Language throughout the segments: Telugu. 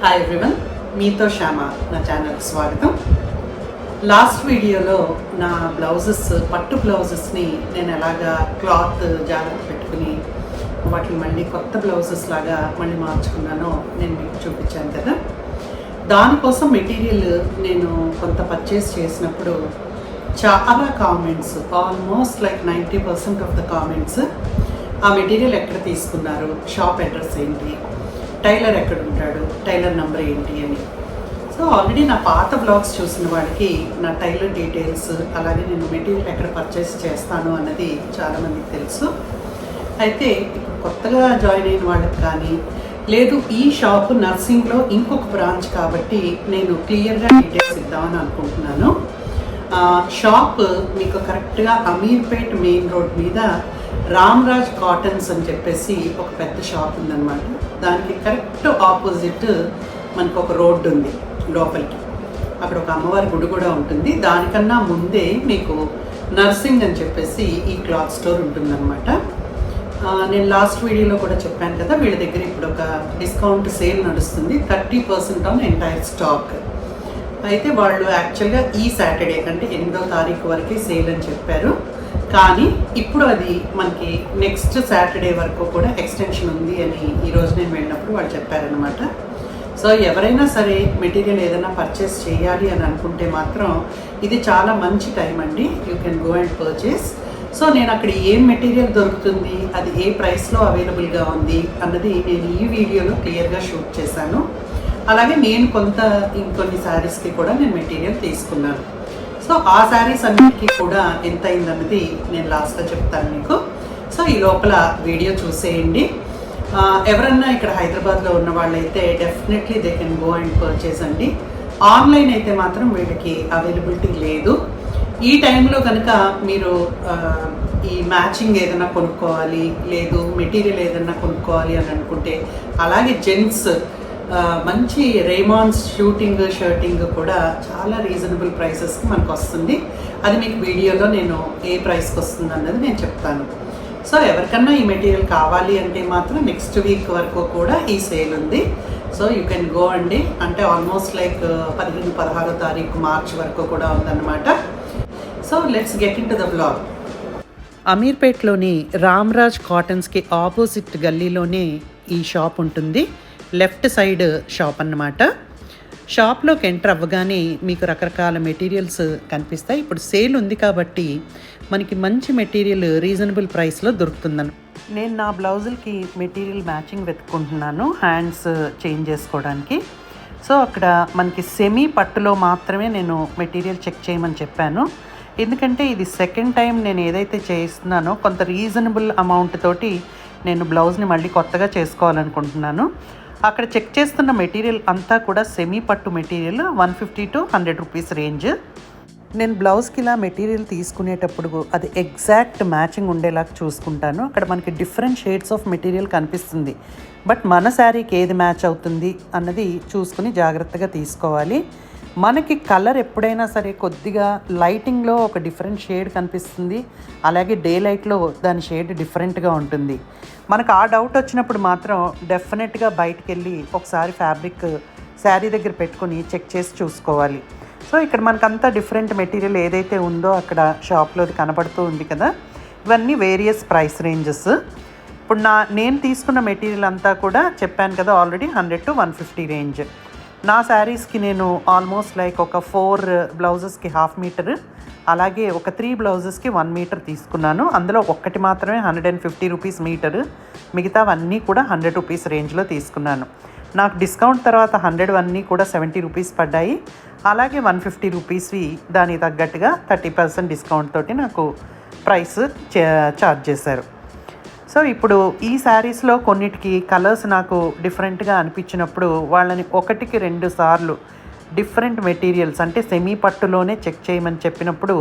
హాయ్ ఎవ్రీవన్ మీతో శ్యామ నా ఛానల్కి స్వాగతం. లాస్ట్ వీడియోలో నా బ్లౌజెస్ పట్టు బ్లౌజెస్ని నేను ఎలాగా క్లాత్ జాగ్రత్త పెట్టుకుని వాటిని మళ్ళీ కొత్త బ్లౌజెస్ లాగా మళ్ళీ మార్చుకున్నానో నేను మీకు చూపించాను కదా. దానికోసం మెటీరియల్ నేను కొంత పర్చేస్ చేసినప్పుడు చాలా comments almost like ninety percent of the comments ఆ మెటీరియల్ ఎక్కడ తీసుకున్నారు షాప్ అడ్రస్ ఏంటి టైలర్ ఎక్కడ ఉంటాడు? టైలర్ నెంబర్ ఏంటి అని. సో ఆల్రెడీ నా పాత బ్లాగ్స్ చూసిన వాడికి నా టైలర్ డీటెయిల్స్ అలాగే నేను మెటీరియల్ ఎక్కడ పర్చేస్ చేస్తాను అన్నది చాలామందికి తెలుసు. అయితే కొత్తగా జాయిన్ అయిన వాళ్ళకి కానీ లేదు ఈ షాప్ నర్సింగ్లో ఇంకొక బ్రాంచ్ కాబట్టి నేను క్లియర్గా డీటెయిల్స్ ఇద్దామని అనుకుంటున్నాను. షాప్ మీకు కరెక్ట్గా అమీర్పేట్ మెయిన్ రోడ్ మీద రామ్రాజ్ కాటన్స్ అని చెప్పేసి ఒక పెద్ద షాప్ ఉందన్నమాట. దానికి కరెక్ట్ ఆపోజిట్ మనకు ఒక రోడ్డు ఉంది లోపలికి. అక్కడ ఒక అమ్మవారి గుడి కూడా ఉంటుంది. దానికన్నా ముందే మీకు నర్సింగ్ అని చెప్పేసి ఈ క్లాత్ స్టోర్ ఉంటుందన్నమాట. నేను లాస్ట్ వీడియోలో కూడా చెప్పాను కదా వీళ్ళ దగ్గర ఇప్పుడు ఒక డిస్కౌంట్ సేల్ నడుస్తుంది. Thirty percent on entire stock. అయితే వాళ్ళు యాక్చువల్గా ఈ సాటర్డే అంటే ఎనిమిదో తారీఖు వరకే సేల్ అని చెప్పారు. కానీ ఇప్పుడు అది మనకి నెక్స్ట్ సాటర్డే వరకు కూడా ఎక్స్టెన్షన్ ఉంది అని ఈ రోజు నేను వెళ్ళినప్పుడు వాళ్ళు చెప్పారనమాట సో ఎవరైనా సరే మెటీరియల్ ఏదైనా పర్చేస్ చేయాలి అని అనుకుంటే మాత్రం ఇది చాలా మంచి టైం అండి. You can go and purchase so నేను అక్కడ ఏం మెటీరియల్ దొరుకుతుంది అది ఏ ప్రైస్లో అవైలబుల్గా ఉంది అన్నది నేను ఈ వీడియోలో క్లియర్గా షూట్ చేశాను. అలాగే నేను కొంత ఇంకొన్ని శారీస్కి కూడా నేను మెటీరియల్ తీసుకున్నాను. సో ఆ శారీస్ అన్నిటికీ కూడా ఎంత అయిందన్నది నేను లాస్ట్లో చెప్తాను మీకు. సో ఈ లోపల వీడియో చూసేయండి. ఎవరన్నా ఇక్కడ హైదరాబాద్లో ఉన్న వాళ్ళైతే definitely they can go and purchase అండి. ఆన్లైన్ అయితే మాత్రం వీళ్ళకి అవైలబిలిటీ లేదు. ఈ టైంలో కనుక మీరు ఈ మ్యాచింగ్ ఏదైనా కొనుక్కోవాలి లేదు మెటీరియల్ ఏదైనా కొనుక్కోవాలి అని అనుకుంటే అలాగే జెంట్స్ మంచి రేమాన్స్ షూటింగ్ షర్టింగ్ కూడా చాలా రీజనబుల్ ప్రైసెస్కి మనకు వస్తుంది. అది మీకు వీడియోలో నేను ఏ ప్రైస్కి వస్తుంది అన్నది నేను చెప్తాను. సో ఎవరికన్నా ఈ మెటీరియల్ కావాలి అంటే మాత్రం నెక్స్ట్ వీక్ వరకు కూడా ఈ సేల్ ఉంది. సో యూ కెన్ గో అండి. అంటే ఆల్మోస్ట్ లైక్ పదిహేను పదహారో తారీఖు మార్చ్ వరకు కూడా ఉందన్నమాట. So let's get into the blog అమీర్పేట్లోని Ramraj కాటన్స్కి ఆపోజిట్ గల్లీలోనే ఈ షాప్ ఉంటుంది. లెఫ్ట్ సైడ్ షాప్ అన్నమాట. షాప్లోకి ఎంటర్ అవ్వగానే మీకు రకరకాల మెటీరియల్స్ కనిపిస్తాయి. ఇప్పుడు సేల్ ఉంది కాబట్టి మనకి మంచి మెటీరియల్ రీజనబుల్ ప్రైస్లో దొరుకుతుందని. నేను నా బ్లౌజులకి మెటీరియల్ మ్యాచింగ్ వెతుక్కుంటున్నాను హ్యాండ్స్ చేంజ్ చేసుకోవడానికి. సో అక్కడ మనకి సెమీ పట్టులో మాత్రమే నేను మెటీరియల్ చెక్ చేయమని చెప్పాను. ఎందుకంటే ఇది సెకండ్ టైం నేను ఏదైతే చేస్తున్నానో కొంత రీజనబుల్ అమౌంట్ తోటి నేను బ్లౌజ్ని మళ్ళీ కొత్తగా చేసుకోవాలనుకుంటున్నాను. అక్కడ చెక్ చేస్తున్న మెటీరియల్ అంతా కూడా సెమీ పట్టు material one fifty to hundred rupees range నేను బ్లౌజ్కి ఇలా మెటీరియల్ తీసుకునేటప్పుడు అది ఎగ్జాక్ట్ మ్యాచింగ్ ఉండేలా చూసుకుంటాను. అక్కడ మనకి డిఫరెంట్ షేడ్స్ ఆఫ్ మెటీరియల్ కనిపిస్తుంది. బట్ మన శారీకి ఏది మ్యాచ్ అవుతుంది అన్నది చూసుకుని జాగ్రత్తగా తీసుకోవాలి. మనకి కలర్ ఎప్పుడైనా సరే కొద్దిగా లైటింగ్లో ఒక డిఫరెంట్ షేడ్ కనిపిస్తుంది. అలాగే డే లైట్లో దాని షేడ్ డిఫరెంట్గా ఉంటుంది. మనకు ఆ డౌట్ వచ్చినప్పుడు మాత్రం డెఫినెట్గా బయటకు వెళ్ళి ఒకసారి ఫ్యాబ్రిక్ శారీ దగ్గర పెట్టుకొని చెక్ చేసి చూసుకోవాలి. సో ఇక్కడ మనకంతా డిఫరెంట్ మెటీరియల్ ఏదైతే ఉందో అక్కడ షాప్లో అది కనబడుతూ ఉంది కదా. ఇవన్నీ వేరియస్ ప్రైస్ రేంజెస్. ఇప్పుడు నా నేను తీసుకున్న మెటీరియల్ అంతా కూడా చెప్పాను కదా already hundred to one fifty range. నా శారీస్కి నేను ఆల్మోస్ట్ లైక్ ఒక ఫోర్ బ్లౌజెస్కి హాఫ్ మీటర్ అలాగే ఒక త్రీ బ్లౌజెస్కి వన్ మీటర్ తీసుకున్నాను. అందులో ఒక్కటి మాత్రమే hundred and fifty rupees metre మిగతావన్నీ కూడా హండ్రెడ్ రూపీస్ రేంజ్లో తీసుకున్నాను. నాకు డిస్కౌంట్ తర్వాత హండ్రెడ్ అన్నీ కూడా సెవెంటీ రూపీస్ పడ్డాయి. అలాగే వన్ ఫిఫ్టీ రూపీస్వి దానికి తగ్గట్టుగా థర్టీ పర్సెంట్ డిస్కౌంట్ తోటి నాకు ప్రైస్ చార్జ్ చేశారు. సో ఇప్పుడు ఈ శారీస్లో కొన్నిటికి కలర్స్ నాకు డిఫరెంట్గా అనిపించినప్పుడు వాళ్ళని ఒకటికి రెండు సార్లు డిఫరెంట్ మెటీరియల్స్ అంటే సెమీ పట్టులోనే చెక్ చేయమని చెప్పినప్పుడు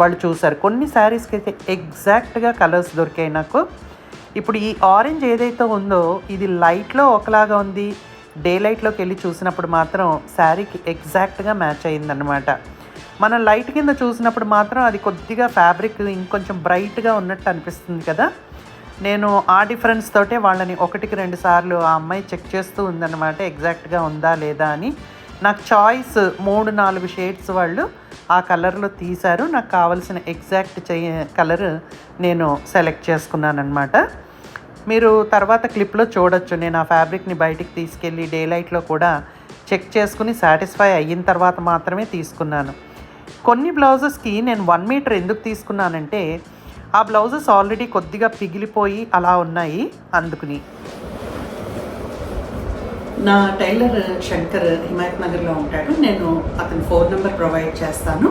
వాళ్ళు చూశారు కొన్ని శారీస్కి అయితే ఎగ్జాక్ట్గా కలర్స్ దొరికాయి నాకు. ఇప్పుడు ఈ ఆరెంజ్ ఏదైతే ఉందో ఇది లైట్లో ఒకలాగా ఉంది. డే లైట్లోకి వెళ్ళి చూసినప్పుడు మాత్రం శారీకి ఎగ్జాక్ట్గా మ్యాచ్ అయిందనమాట మనం లైట్ కింద చూసినప్పుడు మాత్రం అది కొద్దిగా ఫ్యాబ్రిక్ ఇంకొంచెం బ్రైట్గా ఉన్నట్టు అనిపిస్తుంది కదా. నేను ఆ డిఫరెన్స్ తోటే వాళ్ళని ఒకటికి రెండు సార్లు ఆ అమ్మాయి చెక్ చేస్తూ ఉందన్నమాట ఎగ్జాక్ట్గా ఉందా లేదా అని. నాకు చాయిస్ మూడు నాలుగు షేడ్స్ వాళ్ళు ఆ కలర్లో తీశారు. నాకు కావాల్సిన ఎగ్జాక్ట్ చే కలర్ నేను సెలెక్ట్ చేసుకున్నాను అనమాట మీరు తర్వాత క్లిప్లో చూడొచ్చు. నేను ఆ ఫ్యాబ్రిక్ని బయటికి తీసుకెళ్ళి డే లైట్లో కూడా చెక్ చేసుకుని సాటిస్ఫై అయిన తర్వాత మాత్రమే తీసుకున్నాను. కొన్ని బ్లౌజెస్కి నేను వన్ మీటర్ ఎందుకు తీసుకున్నానంటే ఆ బ్లౌజెస్ ఆల్రెడీ కొద్దిగా పిగిలిపోయి అలా ఉన్నాయి అందుకుని. నా టైలర్ శంకర్ హిమాయత్ నగర్లో ఉంటాడు. నేను అతని ఫోన్ నెంబర్ ప్రొవైడ్ చేస్తాను.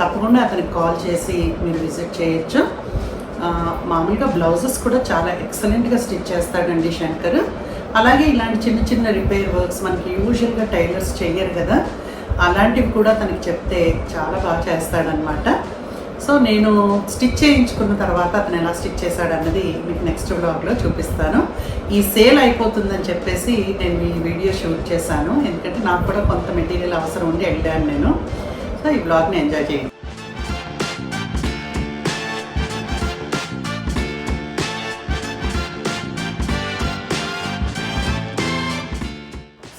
తప్పకుండా అతనికి కాల్ చేసి మీరు విజిట్ చేయొచ్చు. మామూలుగా బ్లౌజెస్ కూడా చాలా ఎక్సలెంట్గా స్టిచ్ చేస్తాడండి శంకర్. అలాగే ఇలాంటి చిన్న చిన్న రిపేర్ వర్క్స్ మనకి యూజువల్గా టైలర్స్ చేయరు కదా. అలాంటివి కూడా తనకి చెప్తే చాలా బాగా చేస్తాడనమాట సో నేను స్టిచ్ చేయించుకున్న తర్వాత అతను ఎలా స్టిచ్ చేశాడు అన్నది మీకు నెక్స్ట్ బ్లాగ్లో చూపిస్తాను. ఈ సేల్ అయిపోతుందని చెప్పేసి నేను ఈ వీడియో షూట్ చేశాను. ఎందుకంటే నాకు కూడా కొంత మెటీరియల్ అవసరం ఉండి వెళ్ళాను నేను. సో ఈ బ్లాగ్ని ఎంజాయ్ చేయండి.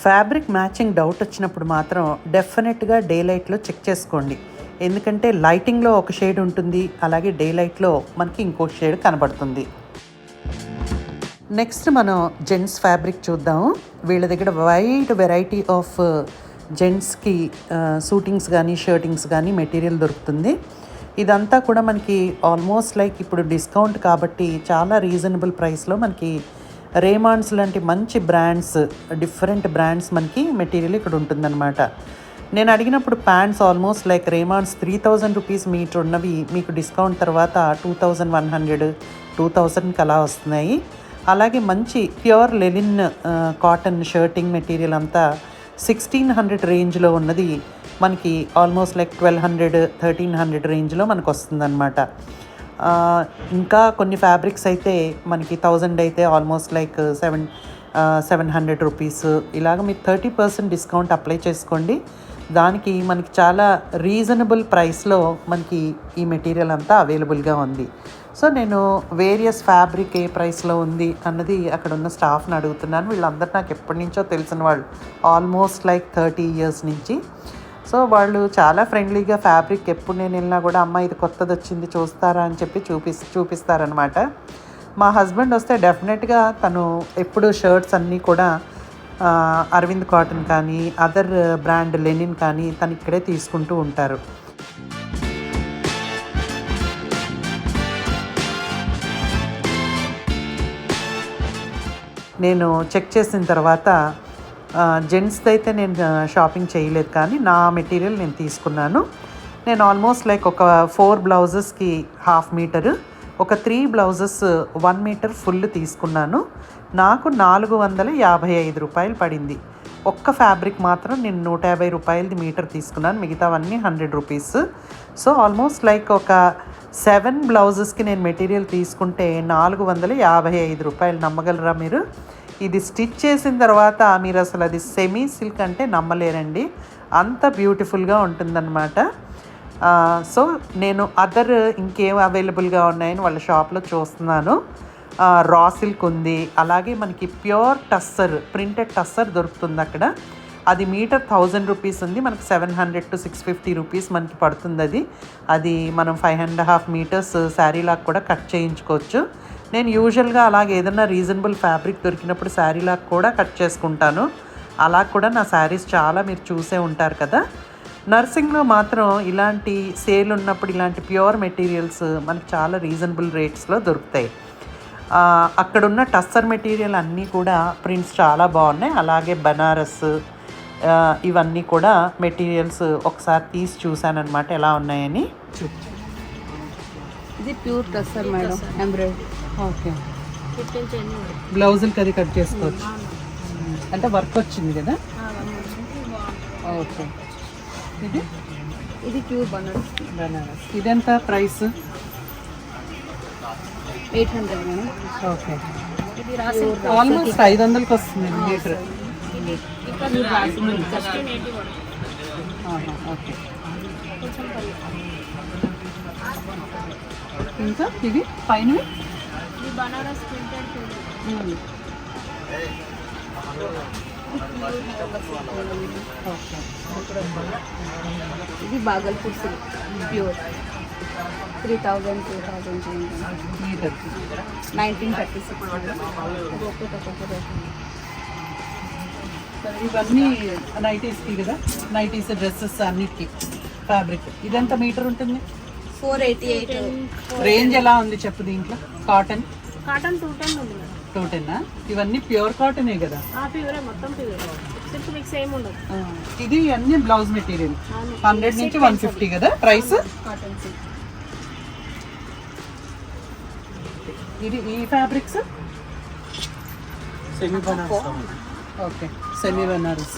ఫ్యాబ్రిక్ మ్యాచింగ్ డౌట్ వచ్చినప్పుడు మాత్రం డెఫినెట్గా డే లైట్లో చెక్ చేసుకోండి. ఎందుకంటే లైటింగ్లో ఒక షేడ్ ఉంటుంది అలాగే డే లైట్లో మనకి ఇంకో షేడ్ కనబడుతుంది. నెక్స్ట్ మనం జెంట్స్ ఫ్యాబ్రిక్ చూద్దాం. వీళ్ళ దగ్గర వైడ్ వెరైటీ ఆఫ్ జెంట్స్కి సూటింగ్స్ కానీ షర్టింగ్స్ కానీ మెటీరియల్ దొరుకుతుంది. ఇదంతా కూడా మనకి ఆల్మోస్ట్ లైక్ ఇప్పుడు డిస్కౌంట్ కాబట్టి చాలా రీజనబుల్ ప్రైస్లో మనకి రేమాండ్స్ లాంటి మంచి బ్రాండ్స్ డిఫరెంట్ బ్రాండ్స్ మనకి మెటీరియల్ ఇక్కడ ఉంటుందన్నమాట. నేను అడిగినప్పుడు pants almost like Raymonds three thousand rupees metre ఉన్నవి మీకు డిస్కౌంట్ తర్వాత two thousand one hundred two థౌజండ్కి అలా వస్తున్నాయి. అలాగే మంచి pure linen cotton shirting material అంతా సిక్స్టీన్ హండ్రెడ్ రేంజ్లో ఉన్నది. మనకి almost like twelve hundred thirteen hundred రేంజ్లో మనకు వస్తుందన్నమాట ఇంకా కొన్ని ఫ్యాబ్రిక్స్ అయితే మనకి థౌజండ్ అయితే almost like seven seven hundred rupees. ఇలాగ మీరు థర్టీ పర్సెంట్ డిస్కౌంట్ అప్లై చేసుకోండి. దానికి మనకి చాలా రీజనబుల్ ప్రైస్లో మనకి ఈ మెటీరియల్ అంతా అవైలబుల్గా ఉంది. సో నేను వేరియస్ ఫ్యాబ్రిక్ ఏ ప్రైస్లో ఉంది అన్నది అక్కడ ఉన్న స్టాఫ్ని అడుగుతున్నాను. వీళ్ళందరూ నాకు ఎప్పటి నుంచో తెలిసిన వాళ్ళు. ఆల్మోస్ట్ లైక్ థర్టీ ఇయర్స్ నుంచి. సో వాళ్ళు చాలా ఫ్రెండ్లీగా ఫ్యాబ్రిక్ ఎప్పుడు నేను వెళ్ళినా కూడా అమ్మ ఇది కొత్తది వచ్చింది చూస్తారా? అని చెప్పి చూపి చూపిస్తారనమాట మా హస్బెండ్ వస్తే డెఫినెట్గా తను ఎప్పుడు షర్ట్స్ అన్నీ కూడా అరవింద్ కాటన్ కానీ అదర్ బ్రాండ్ లెనిన్ కానీ తను ఇక్కడే తీసుకుంటూ ఉంటారు. నేను చెక్ చేసిన తర్వాత జెంట్స్ది అయితే నేను షాపింగ్ చేయలేదు కానీ నా మెటీరియల్ నేను తీసుకున్నాను. నేను ఆల్మోస్ట్ లైక్ ఒక ఫోర్ బ్లౌజెస్కి హాఫ్ మీటరు ఒక three blouses one metre full తీసుకున్నాను. నాకు నాలుగు వందల యాభై ఐదు రూపాయలు పడింది. ఒక్క ఫ్యాబ్రిక్ మాత్రం నేను నూట యాభై రూపాయలది మీటర్ తీసుకున్నాను. మిగతావన్నీ hundred rupees so almost like ఒక సెవెన్ బ్లౌజెస్కి నేను మెటీరియల్ తీసుకుంటే నాలుగు వందల యాభై ఐదు రూపాయలు నమ్మగలరా మీరు? ఇది స్టిచ్ చేసిన తర్వాత మీరు అసలు అది సెమీ సిల్క్ అంటే నమ్మలేరండి. అంత బ్యూటిఫుల్గా ఉంటుందన్నమాట. సో నేను అదర్ ఇంకేం అవైలబుల్గా ఉన్నాయని వాళ్ళ షాప్లో చూస్తున్నాను. రా సిల్క్ ఉంది. అలాగే మనకి ప్యూర్ టస్సర్ ప్రింటెడ్ టస్సర్ దొరుకుతుంది అక్కడ. అది మీటర్ థౌజండ్ రూపీస్ ఉంది. మనకి seven hundred to six fifty rupees మనకి పడుతుంది అది. అది మనం five and half metres sari లాగా కూడా కట్ చేయించుకోవచ్చు. నేను యూజువల్గా అలాగే ఏదైనా రీజనబుల్ ఫ్యాబ్రిక్ దొరికినప్పుడు శారీలాగా కూడా కట్ చేసుకుంటాను. అలా కూడా నా శారీస్ చాలా మీరు చూసే ఉంటారు కదా. నర్సింగ్లో మాత్రం ఇలాంటి సేల్ ఉన్నప్పుడు ఇలాంటి ప్యూర్ మెటీరియల్స్ మనకి చాలా రీజనబుల్ రేట్స్లో దొరుకుతాయి. ఆ, అక్కడున్న టస్సర్ మెటీరియల్ అన్నీ కూడా ప్రింట్స్ చాలా బాగున్నాయి. అలాగే బనారస్ ఇవన్నీ కూడా మెటీరియల్స్ ఒకసారి తీసి చూశానమాట ఎలా ఉన్నాయని. ఇది pure tussar madam embroidery okay. బ్లౌజులకి అది కట్ చేసుకోవచ్చు. అంటే వర్క్ వచ్చింది కదా? ఓకే. ఇది. ఇది ప్యూర్ బనారస్. బనారస్. ఇదెంత price? Eight hundred madam. Okay. ఇది రాసి ఆల్మోస్ట్ ఐదు వందలకి వస్తుంది మీటర్ ఓకే. ఇంకా ఇవి పైన ఇది బనారస్ ఇది Bhagalpur silk pure. Three thousand two thousand nineteen thirty six ఇవన్నీ నైటీస్కి కదా? నైటీస్ డ్రెస్సెస్ అన్నిటికి ఫ్యాబ్రిక్ ఇదెంత మీటర్ ఉంటుంది? ఫోర్ ఎయిటీ ఎయిట్ రేంజ్ ఎలా ఉంది చెప్పు దీంట్లో? కాటన్ కాటన్ టూ టెన్ ఉంది మేడం టూ టెన్ ఇవన్నీ ప్యూర్ కాటనే కదా? ఆ ప్యూరే మొత్తం ప్యూర్. సిల్క్ మీకు సేమ్ ఉండదు. ఆ, ఇది అన్ని బ్లౌజ్ మెటీరియల్. హండ్రెడ్ నుంచి వన్ ఫిఫ్టీ కదా ప్రైస్? కాటన్ సిల్క్ ఇది ఈ fabrics? Semi Banaras okay semi Banaras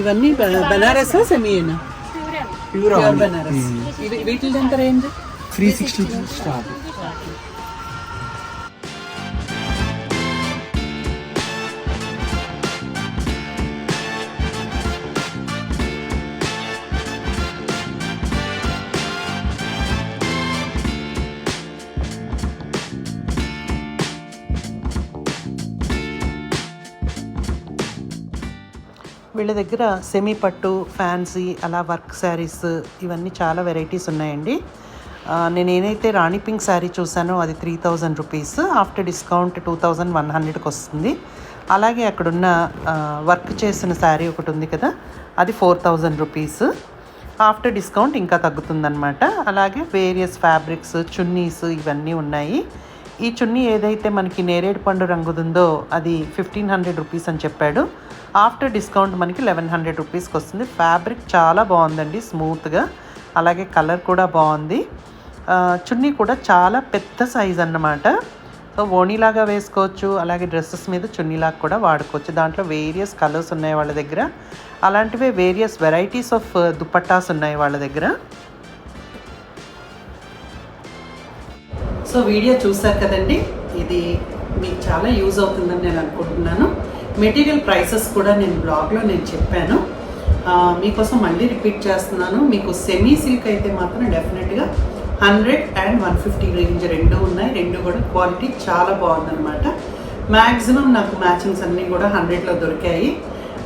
ఇవన్నీ బనారస్ సెమీనా ప్యూరే. బనారస్ ఇది వీటిది ఎంత రేంజ్? Three sixty start. వీళ్ళ దగ్గర సెమీ పట్టు ఫ్యాన్సీ అలా వర్క్ శారీస్ ఇవన్నీ చాలా వెరైటీస్ ఉన్నాయండి. నేను ఏదైతే రాణి పింక్ శారీ చూసానో అది three thousand rupees after discount two thousand one హండ్రెడ్కి వస్తుంది. అలాగే అక్కడున్న వర్క్ చేసిన శారీ ఒకటి ఉంది కదా అది four thousand rupees after discount ఇంకా తగ్గుతుందన్నమాట. అలాగే వేరియస్ ఫ్యాబ్రిక్స్ చున్నీస్ ఇవన్నీ ఉన్నాయి. ఈ చున్నీ ఏదైతే మనకి నేరేడు పండు రంగుదుందో అది ఫిఫ్టీన్ హండ్రెడ్ రూపీస్ అని చెప్పాడు. ఆఫ్టర్ డిస్కౌంట్ మనకి లెవెన్ హండ్రెడ్ రూపీస్కి వస్తుంది. ఫ్యాబ్రిక్ చాలా బాగుందండి స్మూత్గా. అలాగే కలర్ కూడా బాగుంది. చున్నీ కూడా చాలా పెద్ద సైజ్ అన్నమాట. సో ఓణీలాగా వేసుకోవచ్చు అలాగే డ్రెస్సెస్ మీద చున్నీలాగా కూడా వాడుకోవచ్చు. దాంట్లో వేరియస్ కలర్స్ ఉన్నాయి వాళ్ళ దగ్గర. అలాంటివే వేరియస్ వెరైటీస్ ఆఫ్ దుపట్టాస్ ఉన్నాయి వాళ్ళ దగ్గర. సో వీడియో చూసారు కదండి? ఇది మీకు చాలా యూజ్ అవుతుందని నేను అనుకుంటున్నాను. మెటీరియల్ ప్రైసెస్ కూడా నేను బ్లాగ్లో నేను చెప్పాను. మీకోసం మళ్ళీ రిపీట్ చేస్తున్నాను. మీకు సెమీ సిల్క్ అయితే మాత్రం డెఫినెట్గా hundred and one fifty range రెండు ఉన్నాయి. రెండు కూడా క్వాలిటీ చాలా బాగుందన్నమాట. మ్యాక్సిమం నాకు మ్యాచింగ్స్ అన్నీ కూడా హండ్రెడ్లో దొరికాయి.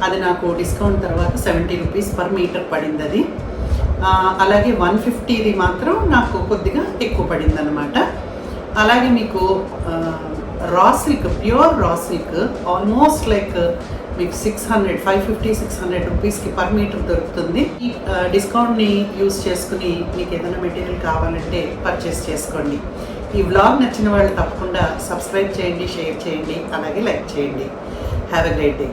అది నాకు డిస్కౌంట్ తర్వాత సెవెంటీ రూపీస్ పర్ మీటర్ పడింది అది. అలాగే వన్ ఫిఫ్టీది మాత్రం నాకు కొద్దిగా ఎక్కువ పడింది అనమాట అలాగే మీకు raw silk pure raw silk almost like మీకు six hundred five fifty six hundred రూపీస్కి పర్ మీటర్ దొరుకుతుంది. ఈ డిస్కౌంట్ని యూస్ చేసుకుని మీకు ఏదైనా మెటీరియల్ కావాలంటే పర్చేస్ చేసుకోండి. ఈ వ్లాగ్ నచ్చిన వాళ్ళు తప్పకుండా సబ్స్క్రైబ్ చేయండి షేర్ చేయండి అలాగే లైక్ చేయండి. Have a great day